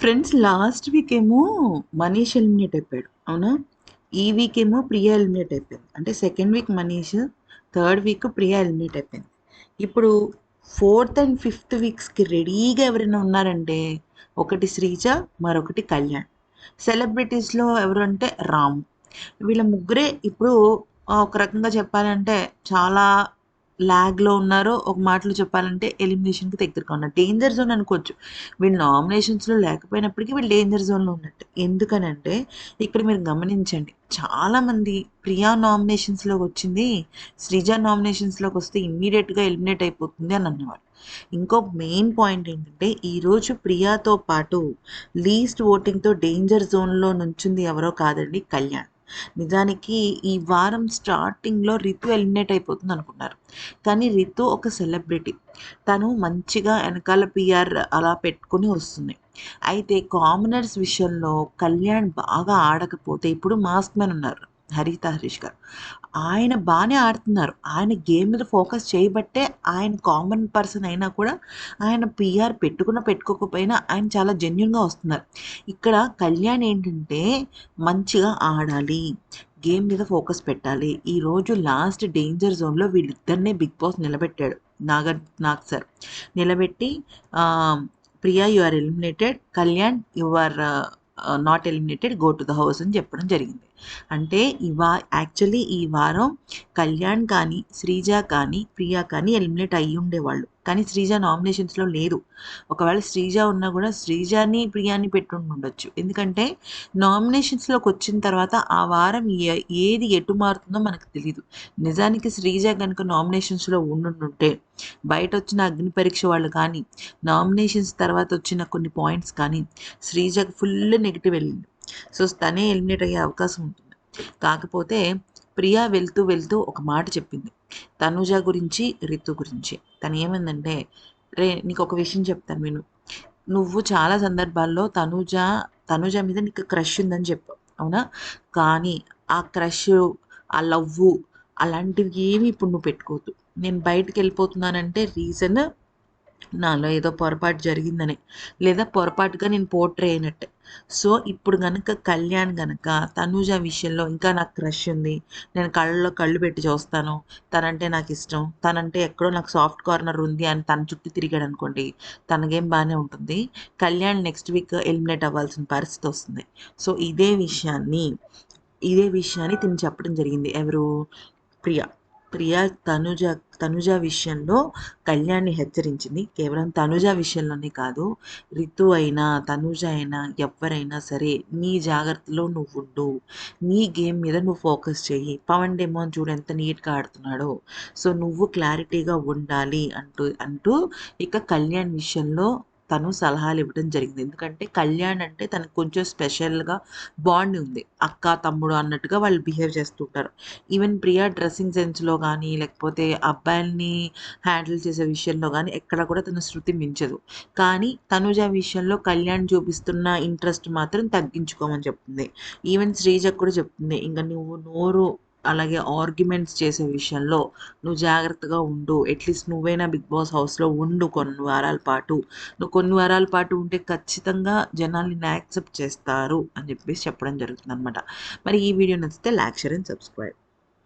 Friends last week ఏమో Manish eliminate అయిపోయాడు అవునా? ఈ వీక్ ఏమో ప్రియా ఎలిమినేట్ అయిపోయింది. అంటే second week Manish third week Priya eliminate అయిపోయింది. ఇప్పుడు ఫోర్త్ అండ్ ఫిఫ్త్ వీక్స్కి రెడీగా ఎవరైనా ఉన్నారంటే ఒకటి శ్రీజ మరొకటి కళ్యాణ్. సెలబ్రిటీస్లో ఎవరు అంటే రామ్. వీళ్ళ ముగ్గురే ఇప్పుడు ఒక రకంగా చెప్పాలంటే చాలా ల్యాగ్లో ఉన్నారో ఒక మాటలు చెప్పాలంటే ఎలిమినేషన్కి దగ్గరగా ఉన్నారు. డేంజర్ జోన్ అనుకోవచ్చు. వీళ్ళు నామినేషన్స్లో లేకపోయినప్పటికీ వీళ్ళు డేంజర్ జోన్లో ఉన్నట్టు. ఎందుకనంటే ఇక్కడ మీరు గమనించండి. చాలామంది ప్రియా నామినేషన్స్లోకి వచ్చింది శ్రీజ నామినేషన్స్లోకి వస్తే ఇమ్మీడియట్గా ఎలిమినేట్ అయిపోతుంది అని అన్నవాడు ఇంకో మెయిన్ పాయింట్ ఏంటంటే ఈరోజు ప్రియాతో పాటు లీస్ట్ ఓటింగ్తో డేంజర్ జోన్లో నుంచింది ఎవరో కాదండి కళ్యాణ్. నిజానికి ఈ వారం స్టార్టింగ్లో రితు ఎలిమినేట్ అయిపోతుంది అనుకున్నారు. కానీ రితు ఒక సెలబ్రిటీ. తను మంచిగా వెనకాల పిఆర్ అలా పెట్టుకుని వస్తుంది. అయితే కామనర్స్ విషయంలో కళ్యాణ్ బాగా ఆడకపోతే ఇప్పుడు మాస్క్ మ్యాన్ ఉన్నారు. హరిత హరీష్ గారు. ఆయన బాగానే ఆడుతున్నారు. ఆయన గేమ్ మీద ఫోకస్ చేయబట్టే ఆయన కామన్ పర్సన్ అయినా కూడా ఆయన పిఆర్ పెట్టుకున్న పెట్టుకోకపోయినా ఆయన చాలా జెన్యున్గా వస్తున్నారు. ఇక్కడ కళ్యాణ్ ఏంటంటే మంచిగా ఆడాలి గేమ్ మీద ఫోకస్ పెట్టాలి. ఈరోజు లాస్ట్ డేంజర్ జోన్లో వీళ్ళిద్దరినే బిగ్ బాస్ నిలబెట్టాడు నాగర్ నాగ్ సార్. నిలబెట్టి Priya you are eliminated. Kalyan you are not eliminated go to the house అని చెప్పడం జరిగింది. అంటే ఇవా యాక్చువల్లీ ఈ వారం కళ్యాణ్ కానీ శ్రీజ కానీ ప్రియా కానీ ఎలిమినేట్ అయ్యి ఉండేవాళ్ళు కానీ శ్రీజ నామినేషన్స్లో లేదు. ఒకవేళ శ్రీజ ఉన్నా కూడా శ్రీజాని ప్రియాని పెట్టుండొచ్చు. ఉండొచ్చు ఎందుకంటే నామినేషన్స్లోకి వచ్చిన తర్వాత ఆ వారం ఏ- ఏది ఎటు మారుతుందో మనకు తెలియదు నిజానికి శ్రీజ కనుక నామినేషన్స్లో ఉండుంటే బయట వచ్చిన అగ్ని పరీక్ష వాళ్ళు కానీ నామినేషన్స్ తర్వాత వచ్చిన కొన్ని పాయింట్స్ కానీ శ్రీజకు ఫుల్ నెగిటివ్ వెళ్ళింది. సో తనే ఎలిమినేట్ అయ్యే అవకాశం ఉంటుంది. కాకపోతే ప్రియా వెళ్తూ వెళ్తూ ఒక మాట చెప్పింది. తనుజ గురించి రితు గురించి. తను ఏమందంటే రే నీకు ఒక విషయం చెప్తాను నేను నువ్వు చాలా సందర్భాల్లో తనుజ తనుజ మీద నీకు క్రష్ ఉందని చెప్పావు అవునా? కానీ ఆ క్రష్ ఆ లవ్వు అలాంటివి ఏమి ఇప్పుడు నువ్వు పెట్టుకోవద్దు. నేను బయటికి వెళ్ళిపోతున్నానంటే రీజన్ నాలో ఏదో పొరపాటు జరిగిందని లేదా పొరపాటుగా నేను పోర్ట్రే అయినట్టే. సో ఇప్పుడు గనక కళ్యాణ్ గనక తనూజ విషయంలో ఇంకా నాకు క్రష్ ఉంది నేను కళ్ళలో కళ్ళు పెట్టి చూస్తాను తనంటే నాకు ఇష్టం తనంటే ఎక్కడో నాకు సాఫ్ట్ కార్నర్ ఉంది అని తన చుట్టూ తిరిగాడు అనుకోండి తనకేం బాగానే ఉంటుంది. కళ్యాణ్ నెక్స్ట్ వీక్ ఎలిమినేట్ అవ్వాల్సిన పరిస్థితి వస్తుంది. సో ఇదే విషయాన్ని ఇదే విషయాన్ని తిని చెప్పడం జరిగింది ఎవరు? ప్రియా. ప్రియా తనుజ తనుజ విషయంలో కళ్యాణ్ని హెచ్చరించింది. కేవలం తనుజ విషయంలోనే కాదు రితు అయినా తనుజ అయినా ఎవరైనా సరే నీ జాగ్రత్తలో నువ్వు ఉండు నీ గేమ్ మీద నువ్వు ఫోకస్ చెయ్యి. పవన్ డెమోన్ చూడు ఎంత నీట్గా ఆడుతున్నాడో. సో నువ్వు క్లారిటీగా ఉండాలి అంటూ అంటూ ఇక కళ్యాణ్ విషయంలో తను సలహాలు ఇవ్వడం జరిగింది. ఎందుకంటే కళ్యాణ్ అంటే తనకు కొంచెం స్పెషల్గా బాండ్ ఉంది. అక్క తమ్ముడు అన్నట్టుగా వాళ్ళు బిహేవ్ చేస్తుంటారు ఈవెన్ ప్రియా డ్రెస్సింగ్ సెన్స్లో కానీ లేకపోతే అబ్బాయిల్ని హ్యాండిల్ చేసే విషయంలో కానీ ఎక్కడ కూడా తన శృతి మించదు. కానీ తనుజ విషయంలో కళ్యాణ్ చూపిస్తున్న ఇంట్రెస్ట్ మాత్రం తగ్గించుకోమని చెప్తుంది. ఈవెన్ శ్రీజ కూడా చెప్తుంది. ఇంకా నువ్వు నోరు అలాగే ఆర్గ్యుమెంట్స్ చేసే విషయంలో నువ్వు జాగ్రత్తగా ఉండు. అట్లీస్ట్ నువ్వైనా బిగ్ బాస్ హౌస్లో ఉండు కొన్ని వారాల పాటు. నువ్వు కొన్ని వారాల పాటు ఉంటే ఖచ్చితంగా జనాలు నిన్ను యాక్సెప్ట్ చేస్తారు అని చెప్పేసి చెప్పడం జరుగుతుంది అనమాట మరి ఈ వీడియో నచ్చితే లైక్ షేర్ అండ్ సబ్స్క్రైబ్.